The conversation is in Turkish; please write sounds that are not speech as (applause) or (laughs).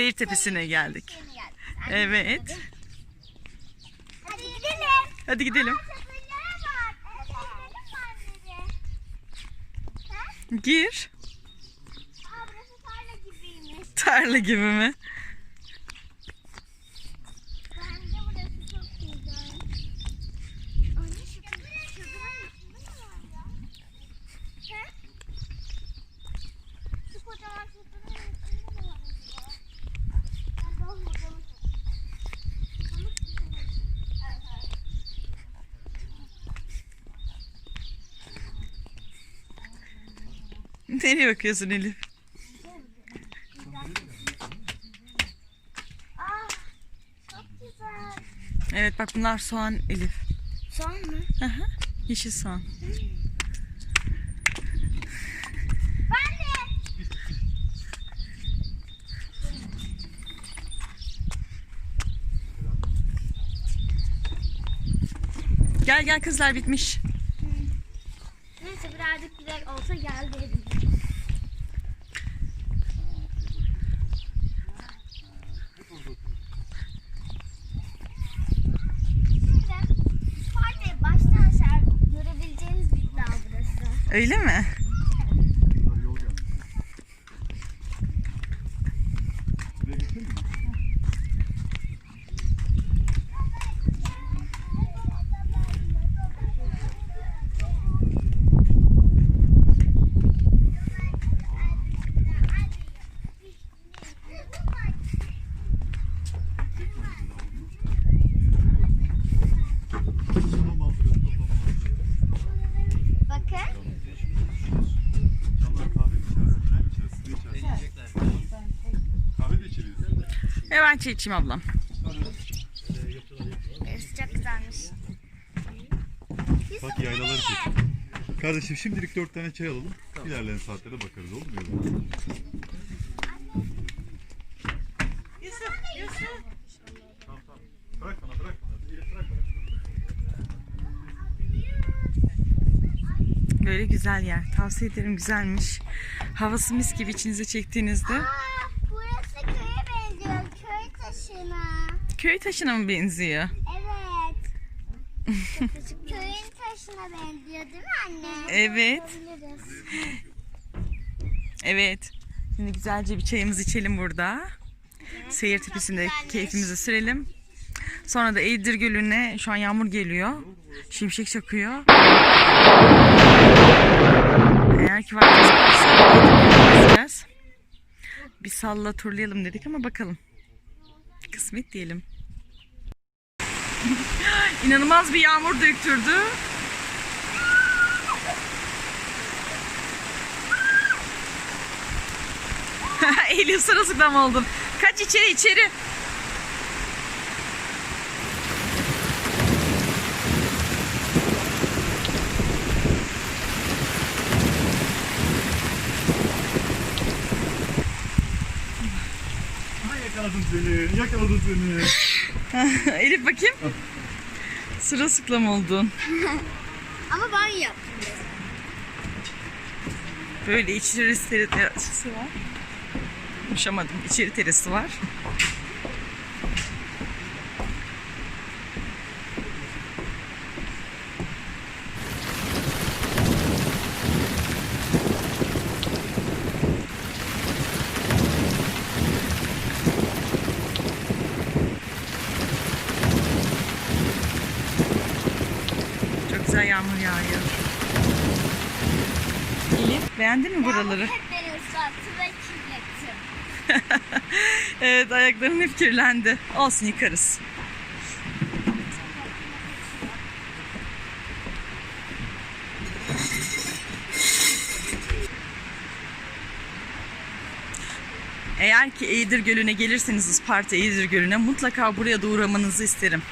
Seyir tepesine geldik. Evet. Hadi gidelim. Hadi gidelim. Gir. Tarla gibi mi? Bence burası çok güzel. Anne şu çadırın içinde ne var ya? He? Şu kocaman çadırın içinde ne var acaba? Ben daha hızlı Pamuk gibi. Evet, evet. Nereye bakıyorsun Elif? Aa, çok güzel. Evet bak bunlar soğan Elif. Son mu? Hı hı. Yeşil soğan. Ben de. Gel gel kızlar bitmiş. Neyse birazcık güzel olsa gel dedim. Şimdi Fatih Ben çay içeyim ablam. Burası çok güzelmiş. Bak yaylaları çek. Kardeşim şimdilik dört tane çay alalım. İlerleyen saatlerde bakarız olur mu? Tamam, tamam. Bırak bana bırak bana. Elif bırak bana. Böyle güzel yer. Tavsiye ederim güzelmiş. Havası mis gibi içinize çektiğinizde. Aa, burası köye benziyor. Köy taşına. Köy taşına mı benziyor? Evet. (laughs) Köyün taşına benziyor değil mi anne? Evet. Evet. Şimdi güzelce bir çayımızı içelim burada. Seyir tepesinde keyfimizi sürelim. Sonra da Eğirdir Gölü'ne şu an yağmur geliyor. Şimşek çakıyor. Eğer ki vaktimiz Eğirdir Gölü'ne. Bir salla turlayalım dedik ama bakalım. Kısmet diyelim. (laughs) İnanılmaz bir yağmur döktürdü. (laughs) Elif sırılsıklam oldun. Kaç içeri içeri. Ha yakaladım seni. Yakaladım seni. (laughs) Elif bakayım. Sırılsıklam oldun. (laughs) Ama banyo yaptım. Böyle içeri terası var. Konuşamadım. İçeri terası var. Çok güzel yağmur yağıyor. Elif beğendin mi buraları? Hep beni ıslattı ve kirlettim. (laughs) evet ayakların hep kirlendi. Olsun yıkarız. Eğer ki Eğirdir Gölü'ne gelirseniz Isparta Eğirdir Gölü'ne mutlaka buraya da uğramanızı isterim.